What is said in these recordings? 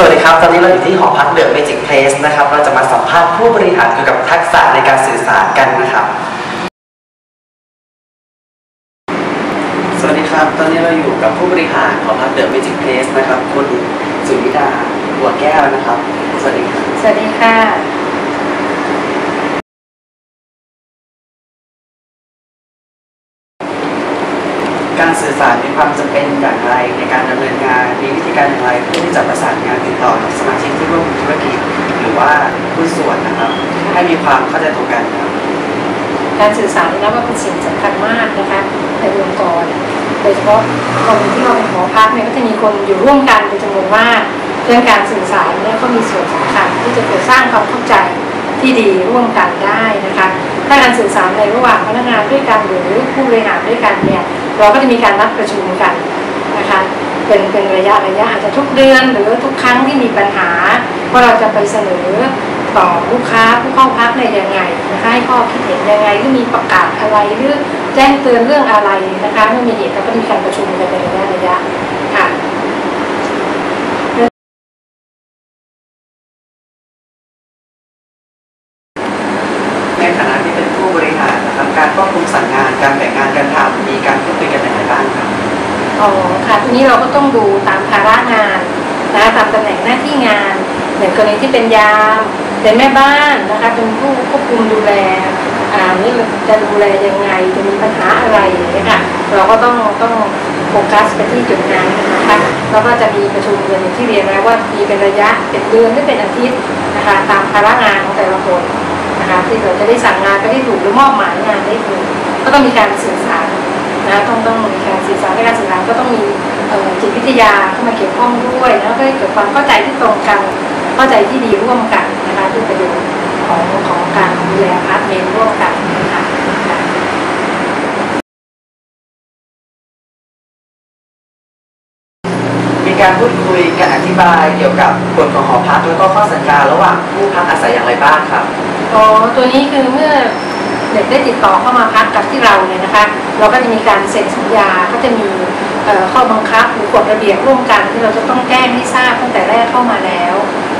สวัสดีครับ ตอนนี้เราอยู่ที่หอพักเดอะเมจิกเพลสนะครับ เราจะมาสัมภาษณ์ผู้บริหารเกี่ยวกับทักษะในการสื่อสารกันนะครับ สวัสดีครับ ตอนนี้เราอยู่กับผู้บริหารหอพักเดอะเมจิกเพลสนะครับ คุณสุนิดาหัวแก้วนะครับ สวัสดีครับ สวัสดีค่ะ การสื่อสารมีความจำเป็นอย่างไร ในการดำเนินงานมีวิธีการอย่างไรเพื่อที่จะประสานงานติดต่อกับสมาชิกที่ร่วมธุรกิจ หรือว่าผู้ส่วนนะครับ ให้มีความเข้าใจตรงกันครับการสื่อสารนี่นะว่าเป็นสิ่งสำคัญมากนะคะในองค์กรโดยเฉพาะคนที่เราเป็นหอพักเนี่ยก็จะมีคนอยู่ร่วมกันเป็นจำนวนมากเรื่องการสื่อสารเนี่ยก็มีส่วนสำคัญที่จะเกิดสร้างความเข้าใจที่ดีร่วมกันได้นะคะถ้าการสื่อสารในระหว่างพนักงานด้วยกันหรือผู้บริหารด้วยกันเนี่ย เราก็จะมีการนัดประชุมกันนะคะเป็นเป็นระยะระยะอาจจะทุกเดือนหรือทุกครั้งที่มีปัญหาว่าเราจะไปเสนอต่อลูกค้าผู้เข้าพักในยังไงนะคะให้ข้อคิดเห็นยังไงหรือมีประกาศอะไรหรือแจ้งเตือนเรื่องอะไรนะคะเมื่อมีเหตุเราก็มีการประชุมกันเป็นระยะระยะค่ะ ในฐานะที่เป็นผู้บริหารนะครับ การควบคุมสั่งงาน การแบ่งงานการทำมีการพูดคุยกันอย่างไรบ้างครับอ๋อค่ะทีนี้เราก็ต้องดูตามภาระงานนะคะตามตำแหน่งหน้าที่งานอย่างกรณีที่เป็นยามเป็นแม่บ้านนะคะเป็นผู้ควบคุมดูแลอ่านี่จะดูแลยังไงจะมีปัญหาอะไรอย่างเงี้ยค่ะเราก็ต้องต้องโฟกัสไปที่จุดนั้นนะคะแล้วก็จะมีประชุมกันอย่างที่เรียนแล้วว่ามีเป็นระยะเป็นเดือนหรือเป็นอาทิตย์นะคะตามภาระงานของแต่ละคน นะคะที่เราจะได้สั่งงานไปได้ถูกหรือมอบหมายงานได้ถูกก็ต้องมีการสื่อสารนะต้องต้องมีการสื่อสารในการสื่อสารก็ต้องมีเอ่อจิตวิทยาเข้ามาเกี่ยวข้องด้วยแล้วก็เกิดความเข้าใจที่ตรงกันเข้าใจที่ดีร่วมกันนะคะเพื่อประโยชน์ของของการดูแลพาร์ทเมนร่วมกันนะคะค่ะมีการพูดคุยการอธิบายเกี่ยวกับกฎของหอพักแล้วก็ข้อสัญญาระหว่างผู้พักอาศัยอย่างไรบ้างครับ อ๋อตัวนี้คือเมื่อเด็กได้ติดต่อเข้ามาพักกับที่เราเนี่ยนะคะ เราก็จะมีการเซ็นสัญญาก็จะมีข้อบังคับหรือกฎระเบียบร่วมกันที่เราจะต้องแจ้งให้ทราบตั้งแต่แรกเข้ามาแล้ว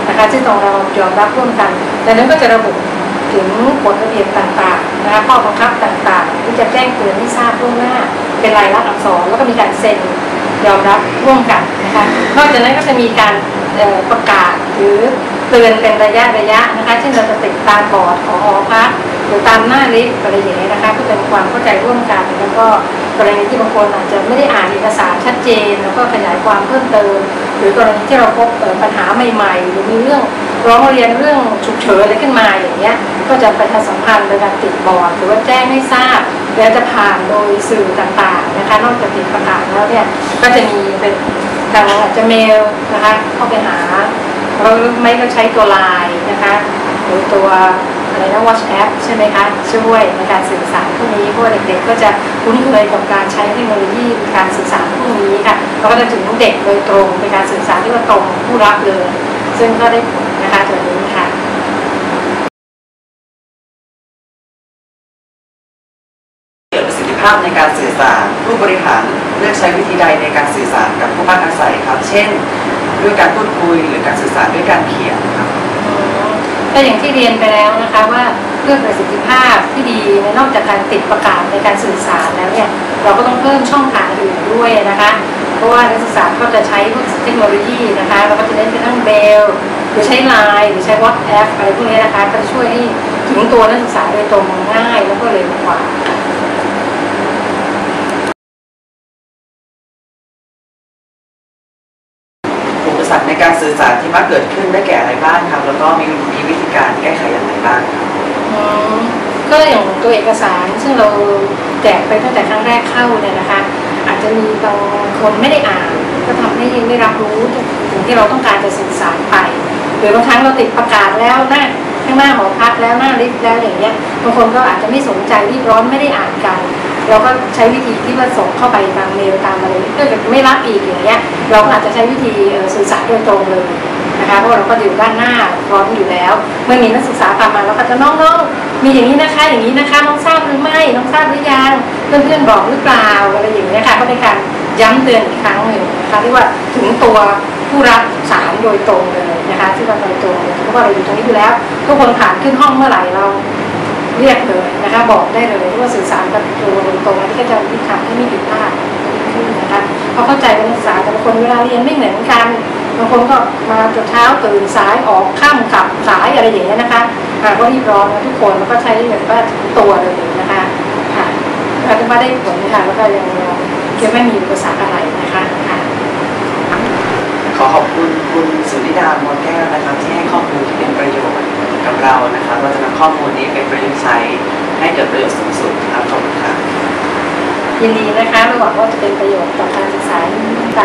นะคะซึ่งตรงเรายอมรับร่วมกันดังนั้นก็จะระบุถึงกฎระเบียบต่างๆนะคะข้อบังคับต่างๆ ที่จะแจ้งเตือนให้ทราบล่วงหน้า เป็นลายลักษณ์อักษรแล้วก็มีการเซ็นยอมรับร่วมกันนะคะนอกจากนั้นก็จะมีการ ประกาศหรือเตือนเป็นระยะระยะนะคะ เช่นเราจะติดตามบอร์ดของหอพักหรือตามหน้าลิฟต์อะไรอย่างเงี้ยนะคะเพื่อเป็นความเข้าใจร่วมกันแล้วก็กรณีที่บางคนอาจจะไม่ได้อ่านเอกสารชัดเจน แล้วก็ขยายความเพิ่มเติม หรือกรณีที่เราพบเอ่อปัญหาใหม่ๆ หรือมีเรื่องร้องเรียนเรื่องฉุกเฉินอะไรขึ้นมาอย่างเงี้ยก็จะประชาสัมพันธ์โดยการติดบอร์ดหรือว่าแจ้งให้ทราบแล้วจะผ่านโดยสื่อต่างๆนะคะนอกจากติดประกาศแล้วเนี่ยก็จะมีเป็นางจะเมลนะคะเข้าไปหาเราไม่ก็ใช้ตัวไลน์นะคะหรือตัวอะไรนะ WhatsApp ใช่ไหมคะช่วยในการสื่อสารพวกนี้เพราะว่าเด็กๆก็จะคุ้นเคยกับการใช้เทคโนโลยีในการสื่อสารพวกนี้ค่ะแล้วก็จะถึงเด็กโดยตรงเป็นการสื่อสารที่ว่าตรงผู้รับเลย ซึ่งก็ได้ผลนะคะตัวนี้ค่ะเกิดประสิทธิภาพในการสื่อสารผู้บริหาร เลือกใช้วิธีใดในการสื่อสารกับผู้พักอาศัยครับ เช่น ด้วยการพูดคุยหรือการสื่อสารด้วยการเขียนครับก็อย่างที่เรียนไปแล้วนะคะว่าเพื่อประสิทธิภาพที่ดีนอกจากการติดประกาศในการสื่อสารแล้วเนี่ยเราก็ต้องเพิ่มช่องทางอื่นด้วยนะคะเพราะว่านักศึกษาก็จะใช้พวกเทคโนโลยีนะคะเราก็จะเล่นเป็นทั้งเบลหรือใช้ไลน์หรือใช้ WhatsApp อะไรพวกนี้นะคะก็จะช่วยให้ถึงตัวนักศึกษาโดยตรงง่ายแล้วก็เร็วกว่า อุปสรรคในการสื่อสาที่มักเกิดขึ้นได้แก่อะไรบ้างครับ แล้วก็มีมีวิธีการแก้ไขอย่างไรบ้างครับอืมก็อย่างตัวเอกสารซึ่งเราแจกไปตั้งแต่ครั้งแรกเข้าเนี่ยนะคะ อาจจะมีบางคนไม่ได้อ่าน ก็ทำให้ไม่รับรู้ถึงที่เราต้องการจะสื่อสารไปหรือบางครั้งเราติดประกาศแล้วหน้าข้างหน้าหอพักแล้วหน้าลิฟต์แล้วอย่างเงี้ยบางคนก็อาจจะไม่สนใจรีบร้อนไม่ได้อ่านกัน เราก็ใช้วิธีที่ว่าส่งเข้าไปตามเมลตามอะไรถ้าเกิดไม่รับอีกอย่างเงี้ย เราก็อาจจะใช้วิธีสื่อสารโดยตรงเลยนะคะเพราะเราก็อยู่ด้านหน้าพร้อมอยู่แล้ว เมื่อมีนักศึกษาตามมาเราก็จะน้องๆมีอย่างนี้นะคะ อย่างนี้นะคะน้องทราบหรือไม่น้องทราบหรือยังเพื่อนๆบอกหรือเปล่าอะไรอย่างนี้ยค่ะก็เป็นการย้ำเตือนอีกครั้งหนึ่งนะคะที่ว่าถึงตัวผู้รับสารโดยตรงเลยนะคะที่ว่าโดยตรงเลยเพราะว่าเราอยู่ตรงนี้อยู่แล้ว ทุกคนผ่านขึ้นห้องเมื่อไหร่เรา เรียกเลยนะคะบอกได้เลยว่าสื่อสารกับตัวโดยตรงอันนี้ก็จะที่ทำให้ไม่ผิดพลาดขึ้นนะคะเพราะเข้าใจว่านักศึกษาแต่ละคนเวลาเรียนไม่เหมือนกันบางคนก็มาจนเช้าตื่นสายออกข้ามกลับสายอะไรอย่างเงี้ยนะคะอ่าก็รีบร้อนนะทุกคนแล้วก็ใช้แบบว่าตัวเลยนะคะค่ะอาจจะมาได้ผลนะคะแล้วก็ยังยังไม่มีอุปสรรคอะไรนะคะขอขอบคุณคุณสุนิดามนแก้วนะครับที่ให้ข้อมูลที่ กับเรานะครับเราจะนำข้อมูลนี้ไปประยุกต์ใช้ให้เกิดประโยชน์สูงสุดครับขอบคุณครับยินดีนะคะเราหวังว่าจะเป็นประโยชน์ต่อการศึกษายิ่งไป